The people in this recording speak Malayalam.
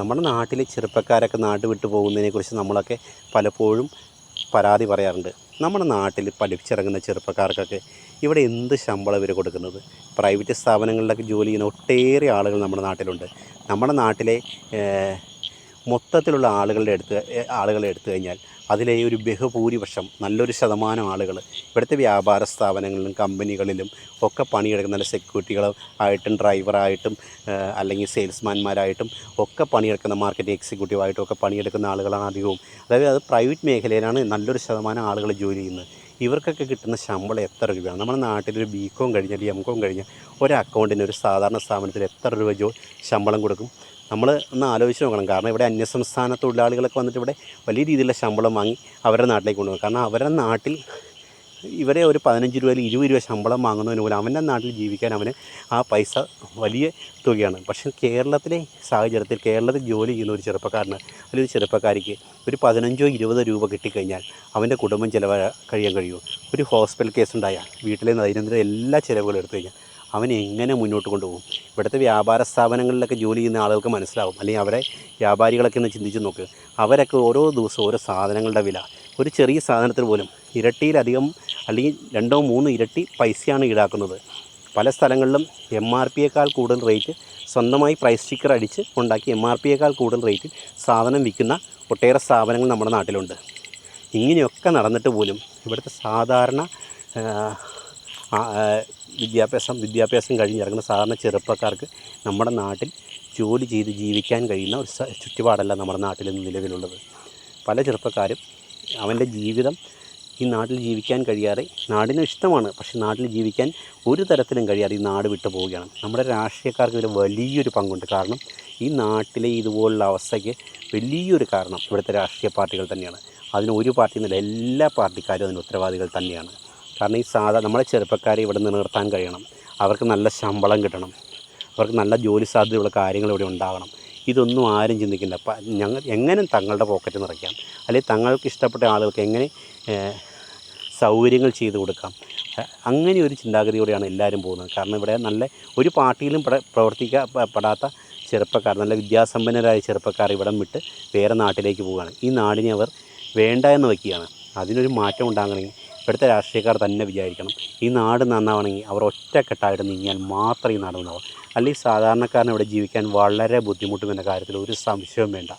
നമ്മുടെ നാട്ടിലെ ചെറുപ്പക്കാരൊക്കെ നാട് വിട്ടു പോകുന്നതിനെക്കുറിച്ച് നമ്മളൊക്കെ പലപ്പോഴും പരാതി പറയാറുണ്ട്. നമ്മുടെ നാട്ടിൽ പഠിച്ചിറങ്ങുന്ന ചെറുപ്പക്കാർക്കൊക്കെ ഇവിടെ എന്ത് ശമ്പളം ഇവർ കൊടുക്കുന്നത്? പ്രൈവറ്റ് സ്ഥാപനങ്ങളിലൊക്കെ ജോലി ചെയ്യുന്ന ഒട്ടേറെ ആളുകൾ നമ്മുടെ നാട്ടിലുണ്ട്. നമ്മുടെ നാട്ടിലെ മൊത്തത്തിലുള്ള ആളുകളുടെ എടുത്ത് ആളുകളെ എടുത്തു കഴിഞ്ഞാൽ അതിലെ ഒരു ബഹുഭൂരിപക്ഷം നല്ലൊരു ശതമാനം ആളുകൾ ഇവിടുത്തെ വ്യാപാര സ്ഥാപനങ്ങളിലും കമ്പനികളിലും ഒക്കെ പണിയെടുക്കുന്ന നല്ല സെക്യൂരിറ്റികൾ ആയിട്ടും ഡ്രൈവറായിട്ടും അല്ലെങ്കിൽ സെയിൽസ്മാൻമാരായിട്ടും ഒക്കെ പണിയെടുക്കുന്ന മാർക്കറ്റ് എക്സിക്യൂട്ടീവായിട്ടും ഒക്കെ പണിയെടുക്കുന്ന ആളുകളാണ് അധികവും. അതായത് അത് പ്രൈവറ്റ് മേഖലയിലാണ് നല്ലൊരു ശതമാനം ആളുകൾ ജോലി ചെയ്യുന്നത്. ഇവർക്കൊക്കെ കിട്ടുന്ന ശമ്പളം എത്ര രൂപയാണ്? നമ്മുടെ നാട്ടിലൊരു ബി കോം കഴിഞ്ഞാൽ എം കോം കഴിഞ്ഞാൽ ഒരു അക്കൗണ്ടിന് ഒരു സാധാരണ സ്ഥാപനത്തിൽ എത്ര രൂപ ജോ ശമ്പളം കൊടുക്കും? നമ്മൾ ഒന്ന് ആലോചിച്ച് നോക്കണം. കാരണം ഇവിടെ അന്യസംസ്ഥാന തൊഴിലാളികളൊക്കെ വന്നിട്ട് ഇവിടെ വലിയ രീതിയിലുള്ള ശമ്പളം വാങ്ങി അവരുടെ നാട്ടിലേക്ക് കൊണ്ടുപോകും. കാരണം അവരുടെ നാട്ടിൽ ഇവരെ ഒരു പതിനഞ്ച് രൂപയിൽ ഇരുപത് രൂപ ശമ്പളം വാങ്ങുന്നതിന് പോലും അവന്റെ നാട്ടിൽ ജീവിക്കാൻ അവന് ആ പൈസ വലിയ തുകയാണ്. പക്ഷേ കേരളത്തിലെ സാഹചര്യത്തിൽ കേരളത്തിൽ ജോലി ചെയ്യുന്ന ഒരു ചെറുപ്പക്കാരന് അല്ലെങ്കിൽ ഒരു ചെറുപ്പക്കാരിക്ക് ഒരു പതിനഞ്ചോ ഇരുപതോ രൂപ കിട്ടിക്കഴിഞ്ഞാൽ അവന്റെ കുടുംബം ചിലവ് കഴിയാൻ കഴിയും ഒരു ഹോസ്പിറ്റൽ കേസ് ഉണ്ടായാൽ വീട്ടിലെ ദൈനംദിന എല്ലാ ചിലവുകളും എടുത്തു കഴിഞ്ഞാൽ അവൻ എങ്ങനെ മുന്നോട്ട് കൊണ്ടുപോകും? ഇവിടുത്തെ വ്യാപാര സ്ഥാപനങ്ങളിലൊക്കെ ജോലി ചെയ്യുന്ന ആളുകൾക്ക് മനസ്സിലാവും. അല്ലെങ്കിൽ അവരെ വ്യാപാരികളൊക്കെ ഒന്ന് ചിന്തിച്ച് നോക്ക്. അവരൊക്കെ ഓരോ ദിവസവും ഓരോ സാധനങ്ങളുടെ വില. ഒരു ചെറിയ സാധനത്തിന് പോലും ഇരട്ടിയിലധികം അല്ലെങ്കിൽ രണ്ടോ മൂന്നോ ഇരട്ടി പൈസയാണ് ഈടാക്കുന്നത്. പല സ്ഥലങ്ങളിലും എം ആർ പിയേക്കാൾ കൂടുതൽ റേറ്റ് സ്വന്തമായി പ്രൈസ് സ്റ്റിക്കർ അടിച്ച് ഉണ്ടാക്കി എം ആർ പിയേക്കാൾ കൂടുതൽ റേറ്റിൽ സാധനം വിൽക്കുന്ന ഒട്ടേറെ സ്ഥാപനങ്ങൾ നമ്മുടെ നാട്ടിലുണ്ട്. ഇങ്ങനെയൊക്കെ നടന്നിട്ട് പോലും ഇവിടുത്തെ സാധാരണ വിദ്യാഭ്യാസം വിദ്യാഭ്യാസം കഴിഞ്ഞിറങ്ങുന്ന സാധാരണ ചെറുപ്പക്കാർക്ക് നമ്മുടെ നാട്ടിൽ ജോലി ചെയ്ത് ജീവിക്കാൻ കഴിയുന്ന ഒരു ചുറ്റുപാടല്ല നമ്മുടെ നാട്ടിൽ നിലവിലുള്ളത്. പല ചെറുപ്പക്കാരും അവന്റെ ജീവിതം ഈ നാട്ടിൽ ജീവിക്കാൻ കഴിയാതെ നാടിന് ഇഷ്ടമാണ്. പക്ഷെ നാട്ടിൽ ജീവിക്കാൻ ഒരു തരത്തിലും കഴിയാതെ ഈ നാട് വിട്ടു പോവുകയാണ്. നമ്മുടെ രാഷ്ട്രീയക്കാർക്ക് ഇതിൽ വലിയൊരു പങ്കുണ്ട്. കാരണം ഈ നാട്ടിലെ ഇതുപോലുള്ള അവസ്ഥയ്ക്ക് വലിയൊരു കാരണം ഇവിടുത്തെ രാഷ്ട്രീയ പാർട്ടികൾ തന്നെയാണ്. അതിന് ഒരു പാർട്ടി എന്നല്ല എല്ലാ പാർട്ടിക്കാരും അതിന് ഉത്തരവാദികൾ തന്നെയാണ്. കാരണം ഈ സാധാ നമ്മളെ ചെറുപ്പക്കാരെ ഇവിടെ നിലനിർത്താൻ കഴിയണം. അവർക്ക് നല്ല ശമ്പളം കിട്ടണം. അവർക്ക് നല്ല ജോലി സാധ്യതയുള്ള കാര്യങ്ങൾ ഇവിടെ ഉണ്ടാകണം ഇതൊന്നും ആരും ചിന്തിക്കില്ല. ഞങ്ങൾ എങ്ങനെ തങ്ങളുടെ പോക്കറ്റ് നിറയ്ക്കാം അല്ലെങ്കിൽ തങ്ങൾക്ക് ഇഷ്ടപ്പെട്ട ആളുകൾക്ക് എങ്ങനെ സൗകര്യങ്ങൾ ചെയ്തു കൊടുക്കാം. അങ്ങനെ ഒരു ചിന്താഗതിയോടെയാണ് എല്ലാവരും പോകുന്നത്. കാരണം ഇവിടെ നല്ല ഒരു പാർട്ടിയിലും പ്ര- പ്രവർത്തിക്കപ്പെടാത്ത ചെറുപ്പക്കാർ നല്ല വിദ്യാസമ്പന്നരായ ചെറുപ്പക്കാർ ഇവിടം വിട്ട് വേറെ നാട്ടിലേക്ക് പോവുകയാണ്. ഈ നാടിനെ അവർ വേണ്ട എന്ന് വയ്ക്കുകയാണ്. അതിനൊരു മാറ്റം ഉണ്ടാകണമെങ്കിൽ ഇവിടുത്തെ രാഷ്ട്രീയക്കാർ തന്നെ വിചാരിക്കണം. ഈ നാട് നന്നാവണമെങ്കിൽ അവർ ഒറ്റക്കെട്ടായിട്ട് നീങ്ങിയാൽ മാത്രമേ ഈ നാട് നന്നാവും. അല്ലെങ്കിൽ സാധാരണക്കാരന് ഇവിടെ ജീവിക്കാൻ വളരെ ബുദ്ധിമുട്ടും എന്ന കാര്യത്തിൽ ഒരു സംശയവും വേണ്ട.